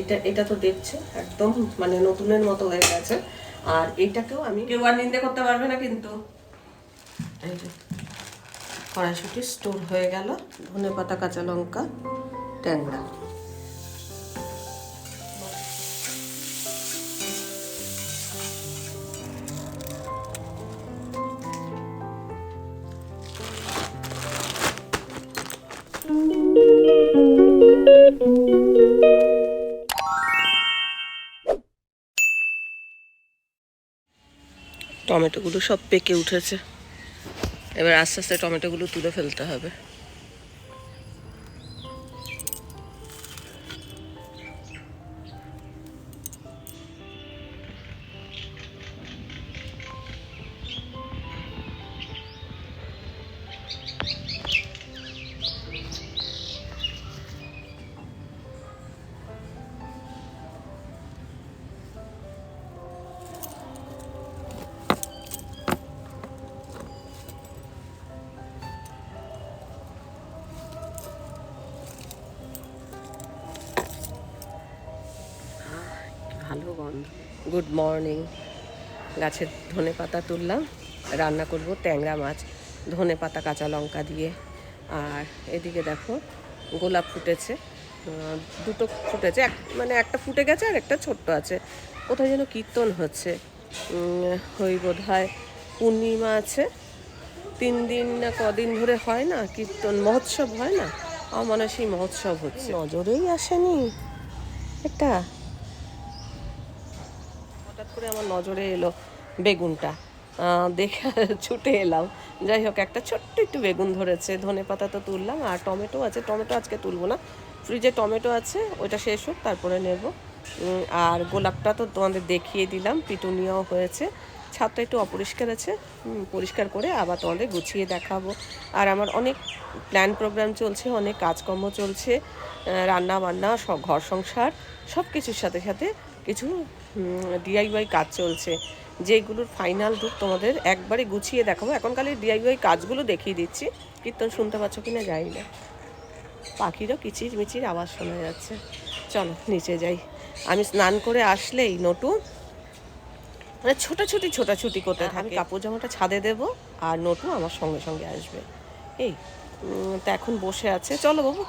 এটা এটা তো দেখছ একদম মানে নতুনের মতো হয়ে গেছে। আর এটাকেও আমি কেউ আর নিন্দে করতে পারবে না কিন্তু। এই যে কড়াইশুটি স্টোর হয়ে গেল। ধনে পাতা কাঁচা লঙ্কা ট্যাংরা। টমেটোগুলো সব পেকে উঠেছে। এবার আস্তে আস্তে টমেটোগুলো তুলে ফেলতে হবে। Good morning. গাছের ধনে পাতা তুললাম, রান্না করব ট্যাংরা মাছ, ধনে পাতা, কাঁচা লঙ্কা দিয়ে। আর এদিকে দেখো, গোলাপ ফুটেছে। দুটো ফুটেছে, এক মানে একটা ফুটে গেছে আর একটা ছোট্ট আছে। কোথায় যেন কীর্তন হচ্ছে। ওই বোধ হয় পূর্ণিমা আছে। তিন দিন না কদিন ধরে হয় না কীর্তন, মহোৎসব হয় না? আমার সেই মহোৎসব হচ্ছে। নজরেই আসেনি। এটা করে আমার নজরে এলো বেগুনটা। দেখে ছুটে এলাম। যাই হোক, একটা ছোট্ট একটু বেগুন ধরেছে। ধনে পাতা তো তুললাম, আর টমেটো আছে। টমেটো আজকে তুলবো না। ফ্রিজে টমেটো আছে, ওইটা শেষ হোক, তারপরে নেব। আর গোলাপটা তো তোমাদের দেখিয়ে দিলাম, পিটুনিয়াও হয়েছে। ছাদটা একটু অপরিষ্কার আছে। পরিষ্কার করে আবার তোমাদের গুছিয়ে দেখাবো। আর আমার অনেক প্ল্যান প্রোগ্রাম চলছে, অনেক কাজকর্ম চলছে রান্না বান্না সব ঘর সংসার সব কিছুর সাথে সাথে কিছু ডিআইওয়াই কাজ চলছে। যেগুলোর ফাইনাল রূপ তোমাদের একবারে গুছিয়ে দেখাবো। এখন এখনকালে ডিআইওয়াই কাজগুলো দেখিয়ে দিচ্ছি। কীর্তন শুনতে পাচ্ছ কি না যাই না। পাখিরও কিচির মিচির আওয়াজ শোনা যাচ্ছে। চলো নিচে যাই। আমি স্নান করে আসলেই নটু মানে ছোটাছুটি ছোটাছুটি করতে থাকে আমি কাপড় জামাটা ছাদে দেব আর নটু আমার সঙ্গে সঙ্গে আসবে। এই তা এখন বসে আছে। চলো বাবু।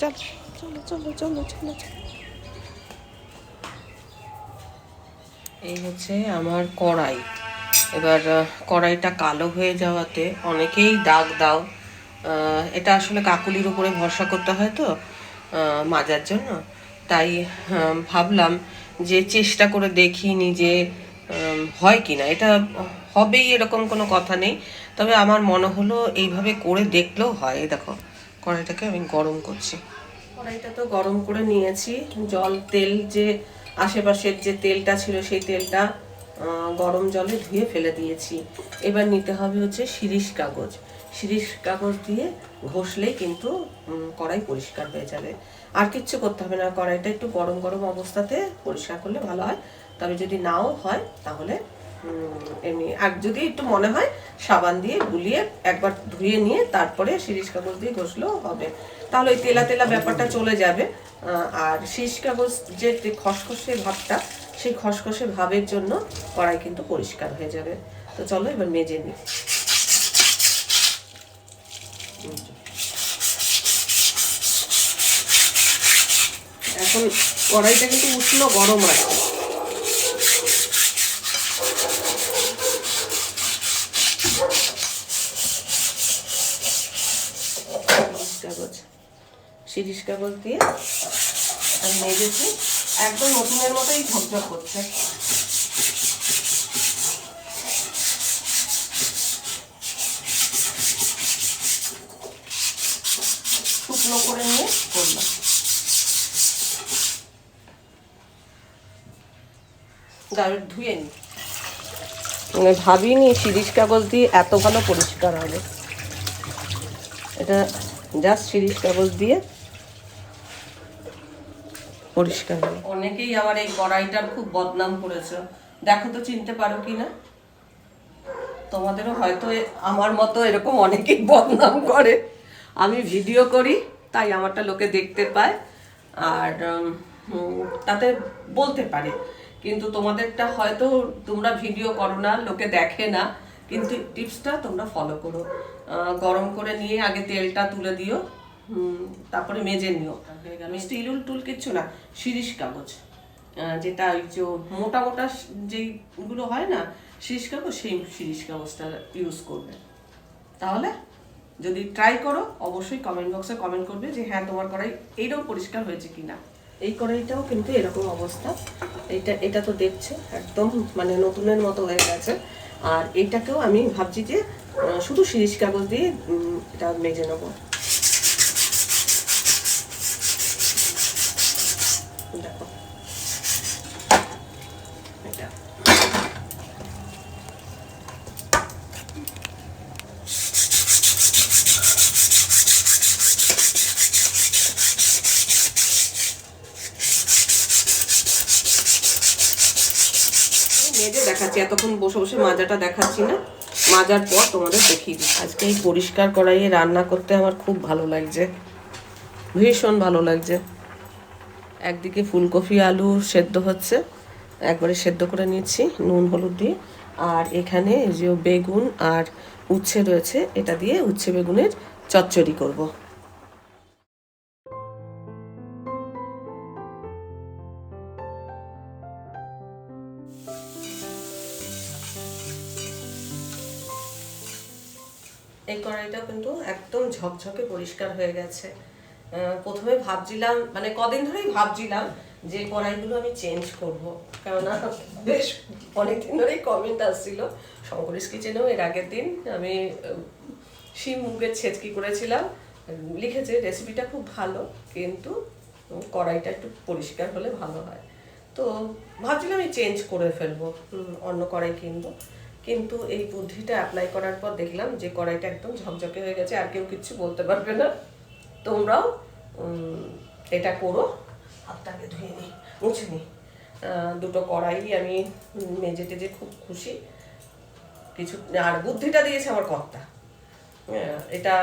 চলো চলো চলো চলো চলো চলো। এই হচ্ছে আমার কড়াই। এবার কড়াইটা কালো হয়ে যাওয়াতে অনেকেই দাগ দাও এটা আসলে কাকুলির উপরে ভরসা করতে হয় তো মাজার জন্য। তাই ভাবলাম যে চেষ্টা করে দেখি নিজে হয় কিনা। এটা হবেই এরকম কোনো কথা নেই। তবে আমার মনে হলো এইভাবে করে দেখলেও হয়। দেখো, কড়াইটাকে আমি গরম করছি। কড়াইটা তো গরম করে নিয়েছি। জল, তেল যে আশেপাশের যে তেলটা ছিল সেই তেলটা গরম জলে ধুয়ে ফেলে দিয়েছি। এবার নিতে হবে হচ্ছে শিরিষ কাগজ। শিরিষ কাগজ দিয়ে ঘষলেই কিন্তু কড়াই পরিষ্কার হয়ে যাবে। আর কিচ্ছু করতে হবে না, কড়াইটা একটু গরম গরম অবস্থাতে পরিষ্কার করলে ভালো হয়। তবে যদি নাও হয়, তাহলে এমনি, আর যদি একটু মনে হয়, সাবান দিয়ে গুলিয়ে একবার ধুয়ে নিয়ে তারপরে শিরিষ কাগজ দিয়ে ঘষলেও হবে। তাহলে ওই তেলা তেলা ব্যাপারটা চলে যাবে। আর শিরিষ কাগজ যে খসখসে ভাবটা, সেই খসখসে ভাবের জন্য কড়াই কিন্তু পরিষ্কার হয়ে যাবে। তো চলো এবার মেজে নিই। এখন কড়াইটা কিন্তু উষ্ণ গরম আছে শিরিষ কাগজ। কাগজ দিয়ে আমি মেজেছি। একদম নতুনের মতোই ঝকঝক করছে। শুকনো করে নিয়ে করলাম। ধুয়ে নি। মানে ভাবিনি শিরিষ কাগজ দিয়ে এত ভালো পরিষ্কার হবে। এটা জাস্ট শিরিষ কাগজ দিয়ে পরিষ্কার অনেকেই আমার এই কড়াইটার খুব বদনাম করেছে। দেখো তো চিনতে পারো কি না তোমাদেরও হয়তো আমার মতো এরকম অনেকেই বদনাম করে। আমি ভিডিও করি, তাই আমারটা লোকে দেখতে পায়। আর তাতে বলতে পারে। কিন্তু তোমাদেরটা হয়তো তোমরা ভিডিও করো না, লোকে দেখে না। কিন্তু টিপসটা তোমরা ফলো করো। গরম করে নিয়ে আগে তেলটা তুলে দিও তারপরে মেজে নিও। মিষ্টি ইলুল টুল কিচ্ছু না শিরিষ কাগজ যেটা ওই যে মোটা মোটা যেইগুলো হয় না শিরিষ কাগজ সেই শিরিষ কাগজটা ইউজ করবে। তাহলে যদি ট্রাই করো অবশ্যই কমেন্ট বক্সে কমেন্ট করবে যে হ্যাঁ তোমার কড়াই এইটাও পরিষ্কার হয়েছে কিনা। এই কড়াইটাও কিন্তু এরকম অবস্থা। এটা এটা তো দেখছে একদম মানে নতুনের মতো হয়ে গেছে। আর এটাকেও আমি ভাবছি যে শুধু শিরিষ কাগজ দিয়ে এটা মেজে নেব দেখো এটা মেজে দেখাচ্ছি এতক্ষণ বসে বসে মাজাটা দেখাচ্ছি না। মাজার পর তোমাদের দেখিয়ে দিই আজকে এই পরিষ্কার কড়াইয়ে রান্না করতে আমার খুব ভালো লাগছে। ভীষণ ভালো লাগছে। একদিকে ফুলকপি, আলু সেদ্ধ হচ্ছে। একবারে সেদ্ধ করে নিচ্ছি, নুন, হলুদ দিয়ে। আর এখানে যে বেগুন আর উচ্ছে রয়েছে, এটা দিয়ে উচ্ছে বেগুনের চচ্চড়ি করব। কড়াইটা কিন্তু একদম ঝকঝকে পরিষ্কার হয়ে গেছে। প্রথমে ভাবছিলাম মানে কদিন ধরেই ভাবছিলাম যে কড়াইগুলো আমি চেঞ্জ করব। কেননা বেশ অনেকদিন ধরেই কমেন্ট আসছিল শঙ্করিস কিচেনেও এর আগের দিন আমি শিম, মুগের ছেচকি করেছিলাম। লিখেছে রেসিপিটা খুব ভালো, কিন্তু কড়াইটা একটু পরিষ্কার হলে ভালো হয়। তো ভাবছিলাম আমি চেঞ্জ করে ফেলব অন্য কড়াই কিনবো। কিন্তু এই বুদ্ধিটা অ্যাপ্লাই করার পর দেখলাম যে কড়াইটা একদম ঝকঝকে হয়ে গেছে, আর কেউ কিচ্ছু বলতে পারবে না। তোমরাও এটা করো। হাতটাকে ধুয়ে নিই, মুছে নিই। দুটো কড়াই আমি মেজে টেজে খুব খুশি। কিছু, আর বুদ্ধিটা দিয়েছে আমার কর্তা। এটা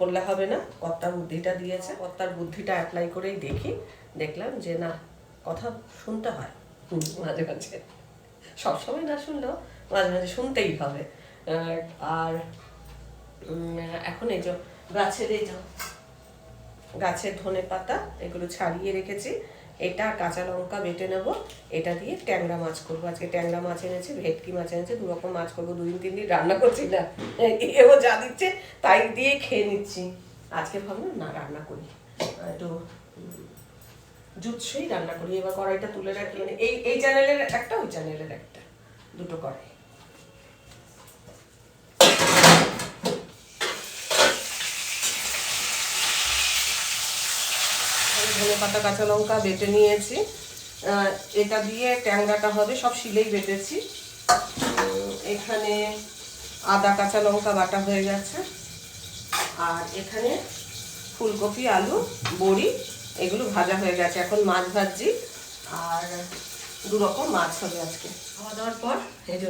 বললে হবে না, কর্তার বুদ্ধিটা দিয়েছে। কর্তার বুদ্ধিটা অ্যাপ্লাই করেই দেখি। দেখলাম যে না, কথা শুনতে হয়। মাঝে মাঝে। সবসময় না শুনলেও মাঝে মাঝে শুনতেই হবে। আর এখন এই যে গাছের এই যে গাছের ধনে পাতা, এগুলো ছাড়িয়ে রেখেছি। এটা কাঁচা লঙ্কা বেটে নেব। এটা দিয়ে ট্যাংরা মাছ করব। আজকে ট্যাংরা মাছ এনেছি, ভেটকি মাছ এনেছি, দু রকম মাছ করব। দুদিন, তিন দিন রান্না করছি না। এও যা দিচ্ছে, তাই দিয়ে খেয়ে নিচ্ছি। আজকে ভাবলাম, না, রান্না করি। একটু জুৎসই রান্না করি। এবার কড়াইটা তুলে রাখি। মানে এই এই চ্যানেলের একটা, ওই চ্যানেলের একটা। দুটো কড়াই ধনে পাতা কাঁচা লঙ্কা বেটে নিয়েছি। এটা দিয়ে ট্যাংরাটা হবে, সব শিলেই বেটেছি। এখানে আদা কাঁচা লঙ্কা বাটা হয়ে গেছে। আর এখানে ফুলকপি, আলু, বড়ি, এগুলো ভাজা হয়ে গেছে। এখন মাছ ভাজছি। আর দু রকম মাছ হবে আজকে। খাওয়া দাওয়ার পর, এই যে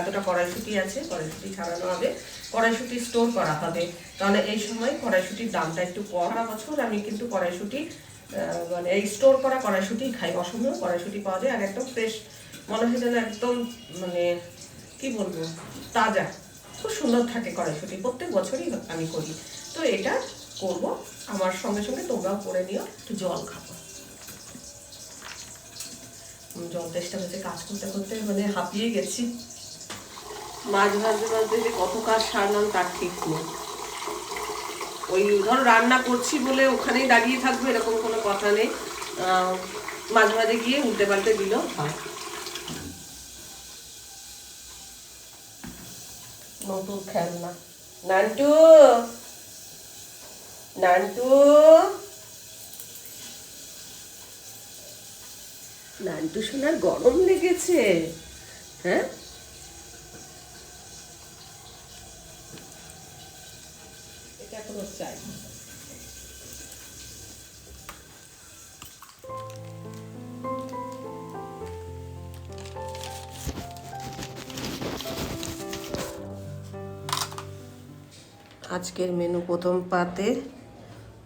এতটা কড়াইশুটি আছে, কড়াইশুটি ছাড়ানো হবে। কড়াইশুটি স্টোর করা হবে। তাহলে এই সময় কড়াইশুটির দামটা একটু কম। বছর আমি কিন্তু কড়াইশুটি মানে এই স্টোর করা কড়াইশুটি খাই। অসম্ভব কড়াইশুটি পাওয়া যায়। আর একদম ফ্রেশ মনে হয় যেন একদম মানে কি বলব, তাজা। খুব সুন্দর থাকে কড়াইশুটি। প্রত্যেক বছরই আমি করি। তো এটা করব। আমার সঙ্গে সঙ্গে তোমরাও করে নিও। একটু জল খাব। জল তেষ্টা হচ্ছে কাজ করতে করতে মানে হাঁপিয়ে গেছি। মাছ ভাজতে ভাজতে যে কত কাজ সারলাম তার ঠিক নেই। ওই ধরো রান্না করছি বলে ওখানেই দাঁড়িয়ে থাকব, এরকম কোনো কথা নেই। মাঝে মাঝে গিয়ে উল্টে পাল্টে নতুন খেলনা। গরম লেগেছে। হ্যাঁ? আজকের মেনু প্রথম পাতে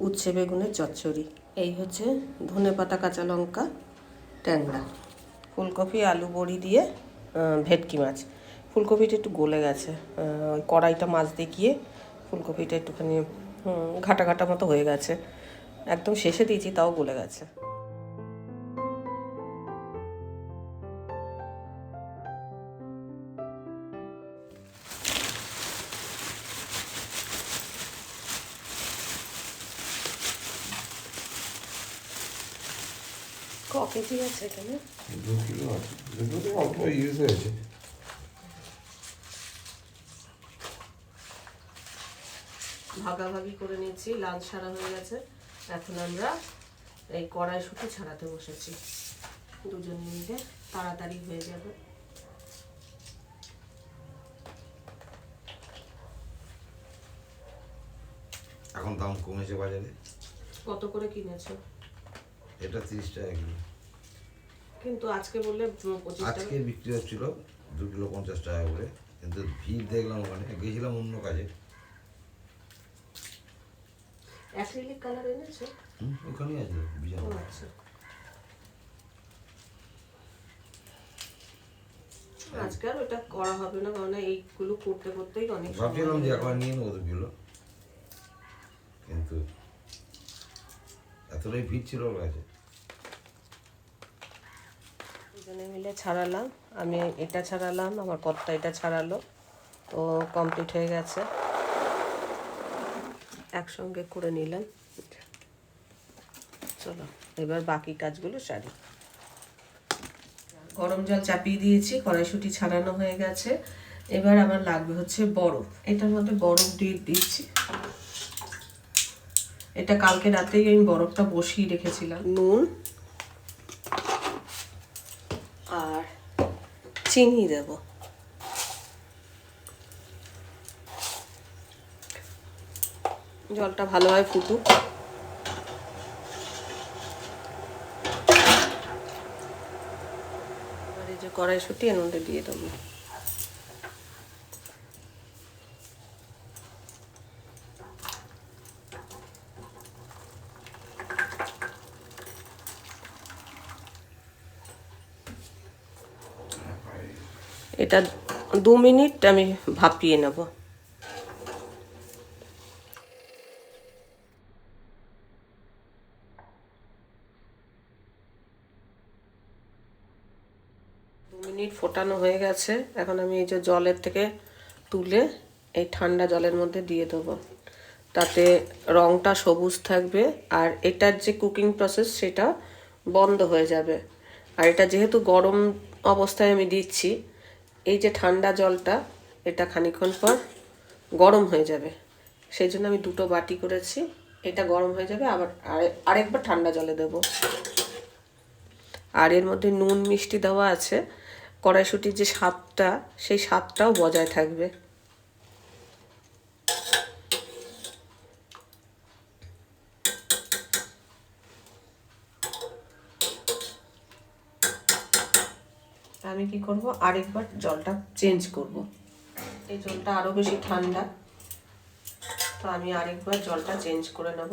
উচ্ছে বেগুনের চচ্চড়ি। এই হচ্ছে ধনে পাতা, কাঁচা লঙ্কা, ট্যাংরা। ফুলকপি, আলু বড়ি দিয়ে ভেটকি মাছ। ফুলকপিটা একটু গলে গেছে। ওই কড়াইটা মাছ দেখিয়ে ফুলকপিটা একটুখানি ঘাটা ঘাটা মতো হয়ে গেছে। একদম শেষে দিয়েছি, তাও গলে গেছে। ক কেজি আছে এখানে? দু কিলো আছে। দুটো তো অল্প ইউজ হয়েছে। ভাগাভাগি করে নিয়েছি লাঞ্চ সারা হয়ে গেছে। এখন আমরা এই কড়াইশুটি ছাড়াতে বসেছি। দুজন মিলে তাড়াতাড়ি হয়ে যাবে। এখন দাম কমেছে বাজারে? কত করে কিনেছো? এটা তিরিশ টাকা কিলো। কিন্তু আজকে বললে আজকে বিক্রি হচ্ছিল দু কিলো পঞ্চাশ টাকা করে। কিন্তু ভিড় দেখলাম ওখানে গেছিলাম অন্য কাজে। অ্যাক্রিলিক কালার এনেছো? ওখানেই আছে বিজান আচ্ছা। আজকে আর ওটা করা হবে না কারণ এইগুলো করতে করতেই অনেক ভাবছিলাম যে লেগে নিয়ে নেব কিন্তু এতটাই ভিড় ছিল ওর দুজনে মিলে ছাড়ালাম, আমি এটা ছাড়ালাম, আমার কর্তা এটা ছাড়ালো, তো কমপ্লিট হয়ে গেছে। একসঙ্গে করে নিলাম। চলো, এবার বাকি কাজগুলো সারি। গরম জল চাপিয়ে দিয়েছি, কড়াইশুটি ছাড়ানো হয়ে গেছে। এবার আমার লাগবে হচ্ছে বরফ। এটার মধ্যে বরফ দিয়ে দিচ্ছি। এটা কালকে রাতেই আমি বরফটা বসিয়ে রেখেছিলাম। নুন আর চিনি দেব। জলটা ভালোভাবে ফুটুক। যে কড়াইশুটি, এর মধ্যে দিয়ে দেবো। এটা দু মিনিট আমি ভাপিয়ে নেব। দু মিনিট ফোটানো হয়ে গেছে। এখন আমি এই যে জলের থেকে তুলে এই ঠান্ডা জলের মধ্যে দিয়ে দেবো। তাতে রঙটা সবুজ থাকবে আর এটার যে কুকিং প্রসেস সেটা বন্ধ হয়ে যাবে। আর এটা যেহেতু গরম অবস্থায় আমি দিচ্ছি এই যে ঠান্ডা জলটা, এটা খানিক্ষণ পর গরম হয়ে যাবে। সেই জন্য আমি দুটো বাটি করেছি। এটা গরম হয়ে যাবে, আবার আরে- আরেকবার ঠান্ডা জলে দেব। আর এর মধ্যে নুন মিষ্টি দেওয়া আছে। কড়াইশুটির যে স্বাদটা, সেই স্বাদটাও বজায় থাকবে আমি কি করব? আরেকবার জলটা চেঞ্জ করব। এই জলটা আরও বেশি ঠান্ডা। তো আমি আরেকবার জলটা চেঞ্জ করে নেব।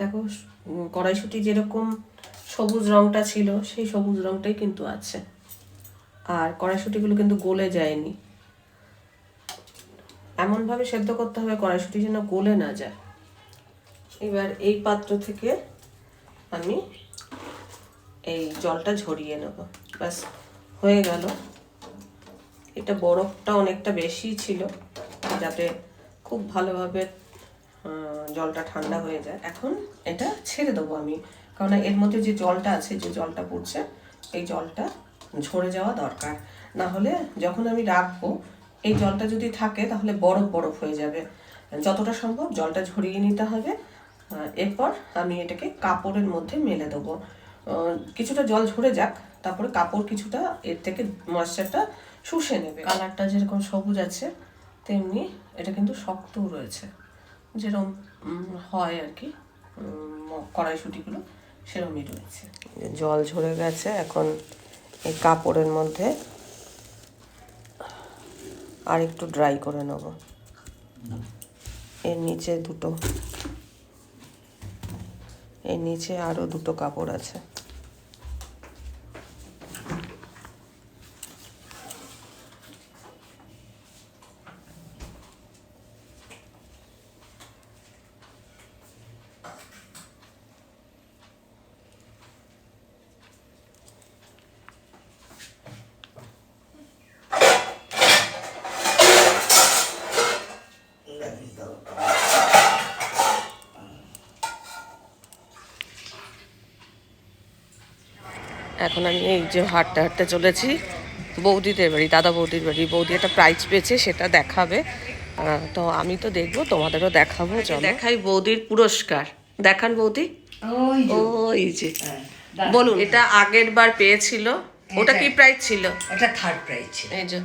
দেখো, কড়াইশুঁটি যেরকম সবুজ রংটা ছিল, সেই সবুজ রংটাই কিন্তু আছে। আর কড়াইশুঁটিগুলো কিন্তু গলে যায়নি। এমনভাবে সেদ্ধ করতে হবে, কড়াইশুঁটি যেন গলে না যায়। এবার এই পাত্র থেকে আমি এই জলটা ঝরিয়ে নেব। ব্যাস, হয়ে গেল। এটা বরফটা অনেকটা বেশি ছিল, যাতে খুব ভালোভাবে জলটা ঠান্ডা হয়ে যায়। এখন এটা ছেড়ে দেবো আমি, কারণ এর মধ্যে যে জলটা আছে, যে জলটা পড়ছে, এই জলটা ঝরে যাওয়া দরকার। না হলে যখন আমি রাখব এই জলটা যদি থাকে তাহলে বরফ বরফ হয়ে যাবে। যতটা সম্ভব জলটা ঝরিয়ে নিতে হবে। এরপর আমি এটাকে কাপড়ের মধ্যে মেলে দেবো। কিছুটা জল ঝরে যাক তারপরে কাপড় কিছুটা এর থেকে ময়েশ্চারটা শুষে নেবে। কালারটা যেরকম সবুজ আছে তেমনি এটা কিন্তু শক্তও রয়েছে। যেরকম হয় আর কি কড়াইশুটিগুলো সেরকমই রয়েছে। জল ঝরে গেছে এখন এই কাপড়ের মধ্যে আর একটু ড্রাই করে নেব। এর নিচে দুটো এর নিচে আরও দুটো কাপড় আছে। এখন আমি এই যে হাঁটতে হাঁটতে চলেছি। বৌদিদের বাড়ি দাদা বৌদির বাড়ি। বৌদি একটা প্রাইজ পেয়েছে সেটা দেখাবে। তো আমি তো দেখব তোমাদেরও দেখাবো চলো। দেখাই বৌদির পুরস্কার। দেখান বৌদি। ওই যে, হ্যাঁ, বলুন। এটা আগের বার পেয়েছিল। ওটা কি প্রাইজ ছিল? এটা থার্ড প্রাইজ ছিল। এই যে।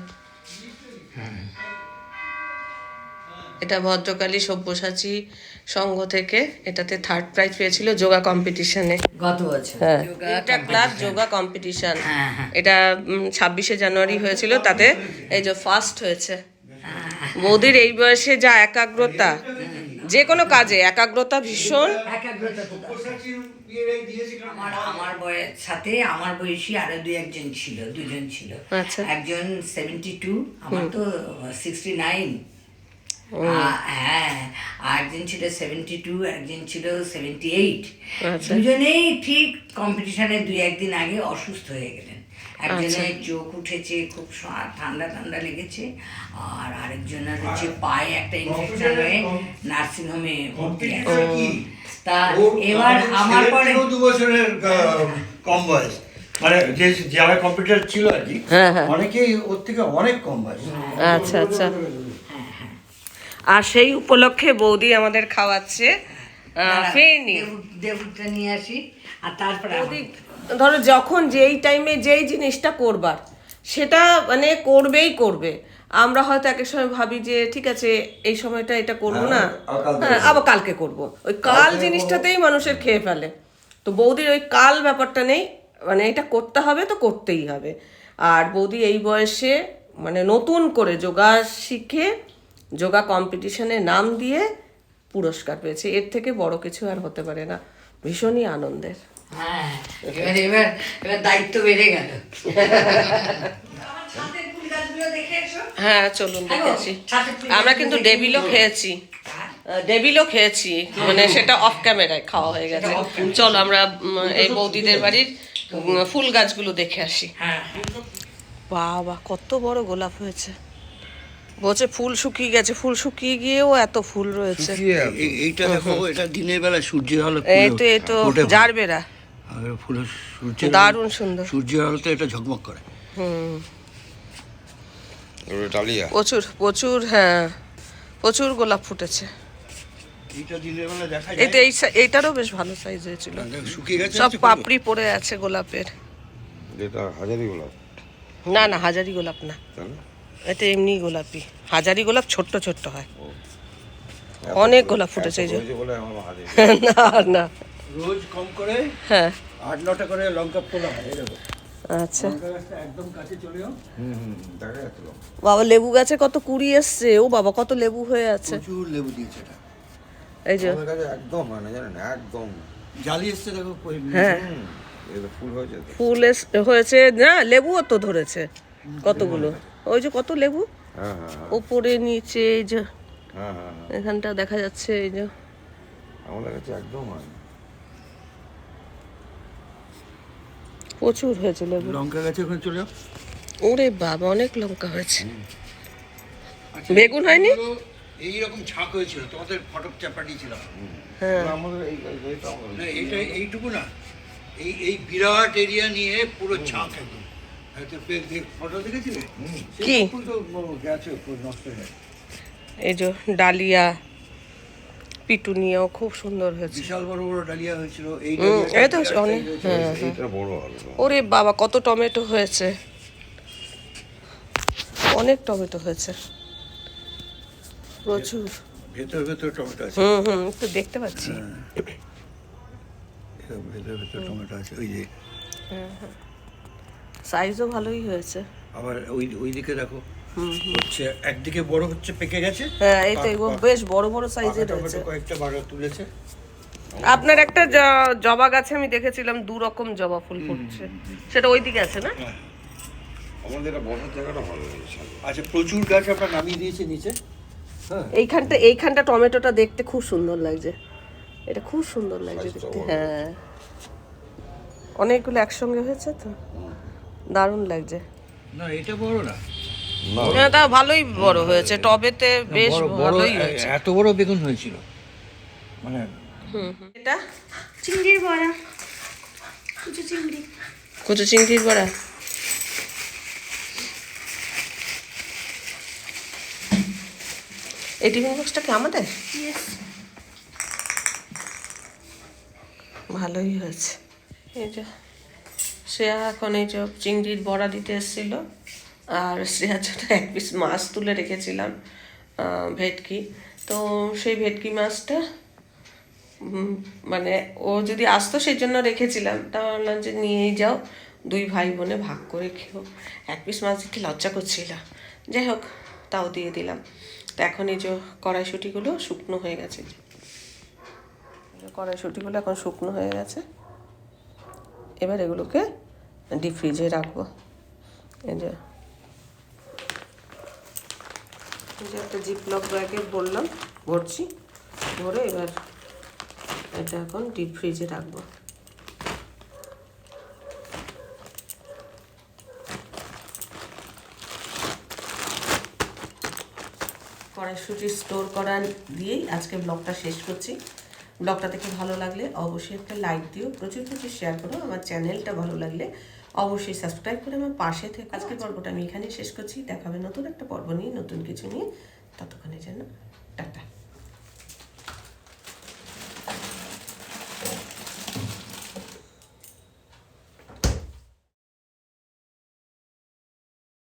এটা ভদ্রকালী সব্যসাচী সংঘ থেকে এটাতে থার্ড প্রাইজ পেয়েছিল যোগা কম্পিটিশনে গত বছর। হ্যাঁ। এটা ক্লাব যোগা কম্পিটিশন হ্যাঁ, হ্যাঁ। এটা ছাব্বিশে জানুয়ারি হয়েছিল তাতে এই যে ফার্স্ট হয়েছে। বৌদির এই বয়সে যা একাগ্রতা যে কোনো কাজে একাগ্রতা ভীষণ। আমার বয়ের সাথে আমার বয়সী আরও দুই একজন ছিল দুজন ছিল। আচ্ছা। একজন সেভেন্টি টু আমার তো সিক্সটি নাইন হ্যাঁ আর একজন ছিল সেভেন্টি টু একজন ছিল সেভেন্টি এইট আচ্ছা। দুজনেই ঠিক কম্পিটিশনে দুই একদিন আগে অসুস্থ হয়ে গেলেন। একজনের চোখ উঠেছে খুব ঠান্ডা ঠান্ডা লেগেছে আর আরেকজনের হচ্ছে পায়ে একটা ইনফেকশন হয়ে নার্সিং হোমে ভর্তি আছে। তা এবার আমার পরে দু বছরের কম বয়স। মানে যে যারা কম্পিউটার ছিল আর কি হ্যাঁ, হ্যাঁ। অনেকেই ওর থেকে অনেক কম বয়স। আচ্ছা আচ্ছা। আর সেই উপলক্ষে বৌদি আমাদের খাওয়াচ্ছে ফেনি দেবু- দেবুটা নিয়ে আসি আর তারপরে বৌদি ধরো যখন যেই টাইমে যেই জিনিসটা করবার সেটা মানে করবেই করবে। আমরা হয়তো এক এক সময় ভাবি যে ঠিক আছে এই সময়টা এটা করব না। হ্যাঁ, আর কালকে হ্যাঁ আবার কালকে করব। ওই কাল জিনিসটাতেই মানুষের খেয়ে ফেলে। তো বৌদির ওই কাল ব্যাপারটা নেই মানে এটা করতে হবে তো করতেই হবে। আর বৌদি এই বয়সে মানে নতুন করে যোগা শিখে যোগা কম্পিটিশনে নাম দিয়ে পুরস্কার পেয়েছে। এর থেকে বড় কিছু আর হতে পারে না। ভীষণই আনন্দের। হ্যাঁ এবার এবার এবার দায়িত্ব বেড়ে গেল। হ্যাঁ চলুন দেখে আসি আমরা কিন্তু ডেবিলও খেয়েছি। ডেবিলও খেয়েছি। মানে সেটা অফ ক্যামেরায় খাওয়া হয়ে গেছে। চলো আমরা এই বৌদিদের বাড়ির ফুল গাছগুলো দেখে আসি। হ্যাঁ। বাবা কত বড় গোলাপ হয়েছে। বলছে ফুল শুকিয়ে গেছে ফুল শুকিয়ে গিয়েও এত ফুল রয়েছে। এইটা দেখো এটা দিনের বেলা সূর্যের আলো এই তো এই তো জারবেরা ফুলের সূর্যের দারুণ সুন্দর। সূর্যের আলোতে এটা ঝকমক করে। হুম। প্রচুর প্রচুর হ্যাঁ প্রচুর গোলাপ ফুটেছে। এইটা দিনের বেলা দেখা এই তো এই সা- এইটারও বেশ ভালো সাইজ হয়েছিল। শুকিয়ে সব পাপড়ি পড়ে আছে গোলাপের। হাজারি গোলাপ। না না হাজারি গোলাপ না? এটা এমনি গোলাপি। হাজারি গোলাপ ছোট্ট ছোট্ট হয়। অনেক গোলাপ ফুটেছে এই যে। হয়েছে বলে আমার না না। রোজ কম করে হ্যাঁ। আট নটা করে লঙ্কা তোলা হয় আচ্ছা। লঙ্কা গাছটা একদম কাছে চলেও। হুম হুম দেখা যাচ্ছিল বাবা লেবু গাছে কত কুড়ি এসছে? ও বাবা কত লেবু হয়ে আছে। প্রচুর লেবু দিয়েছে এটা। এই যে। একদম হয় না জানেন? একদম। জালি এসছে দেখো হ্যাঁ। ফুল হয়েছে ফুল হয়েছে না লেবুও তো ধরেছে। কতগুলো? ওই যে কত লেবু? হ্যাঁ হ্যাঁ হ্যাঁ। ওপরে নিচে এই যে এখানটা দেখা যাচ্ছে এই যে। আমাদের কাছে একদম হয় প্রচুর হয়েছে লেবু। লঙ্কা গাছে ওখানে চলে যাও। ওরে বাবা অনেক লঙ্কা হয়েছে। বেগুন হয়নি? এইরকম ছাক হয়েছিল তোমাদের ফটক চাপা দিয়েছিলাম হ্যাঁ। আমাদের এই এই- এইটা এইটুকু না এই এই বিরাট এরিয়া নিয়ে পুরো ছাক একদম। ফটো কি? সেই ফুল তো গেছে পুরো নষ্ট হয়ে গেছে। এই যে ডালিয়া পিটুনিয়াও খুব সুন্দর হয়েছে। বিশাল বড় বড় ডালিয়া হয়েছিল এই এই তো অনেক। হ্যাঁ ওরে বাবা কত টমেটো হয়েছে। অনেক টমেটো হয়েছে। প্রচুর। ভেতর ভেতর টমেটো আছে। হুম হুম একটু দেখতে পাচ্ছি। সব ভেতর ভেতর টমেটো আছে ওই যে। সাইজও ভালোই হয়েছে। আবার ওই ওই দিকে দেখো। হচ্ছে একদিকে বড় হচ্ছে পেকে গেছে। হ্যাঁ এই তো বেশ বড় বড় সাইজের রয়েছে। কয়েকটা বারো তুলেছে। আপনার একটা জবা গাছে আমি দেখেছিলাম দু রকম জবা ফুল ফুটছে। সেটা ওই দিকে আছে না? আমাদের এটা বসার জায়গাটা ভালো লেগেছে আচ্ছা প্রচুর গাছ আমরা নামিয়ে দিয়েছি নিচে। হ্যাঁ। এইখানটা এইখানটা টমেটোটা দেখতে খুব সুন্দর লাগছে। এটা খুব সুন্দর লাগছে দেখতে হ্যাঁ। অনেকগুলো একসঙ্গে হয়েছে তো? দারুণ লাগছে। না এটা বড় না। না। হ্যাঁ ভালোই বড় হয়েছে। টবেতে বেশ বড় বড় ভালোই হয়েছে। এত বড় বেগুন হয়েছিল। মানে এটা চিংড়ির বড়া। কুচু চিংড়ি। কচু চিংড়ির বড়া? এই টিফিন বক্সটা কি আমাদের? ভালোই হয়েছে। এই যে। শ্রেয়া এখন এই যে চিংড়ির বড়া দিতে এসেছিল। আর শ্রেয়ার জন্য এক পিস মাছ তুলে রেখেছিলাম ভেটকি। তো সেই ভেটকি মাছটা মানে ও যদি আসতো সেই জন্য রেখেছিলাম। তা ভাবলাম যে নিয়েই যাও, দুই ভাই বোনে ভাগ করে খেও। এক পিস মাছ দিতে লজ্জা করছিল। যাই হোক, তাও দিয়ে দিলাম। তো এখন এই যে কড়াইশুটিগুলো শুকনো হয়ে গেছে। কড়াইশুটিগুলো এখন শুকনো হয়ে গেছে। এবার এগুলোকে ডিপ ফ্রিজে রাখব। এই যে। এই যে একটা ব্যাগে বললাম, ভরছি। ভরে এবার এটা এখন ডিপ ফ্রিজে রাখব। কড়াইশুটি স্টোর করা দিয়েই আজকে ব্লগটা শেষ করছি। ব্লগটা দেখে ভালো লাগলে অবশ্যই একটা লাইক দিও। প্রচুর প্রচুর শেয়ার করো। আমার চ্যানেলটা ভালো লাগলে অবশ্যই সাবস্ক্রাইব করে আমার পাশে থেকে আজকের পর্বটা আমি এখানেই শেষ করছি। দেখাবে নতুন একটা পর্ব নিয়ে নতুন কিছু নিয়ে। ততক্ষণে যেন টাটা।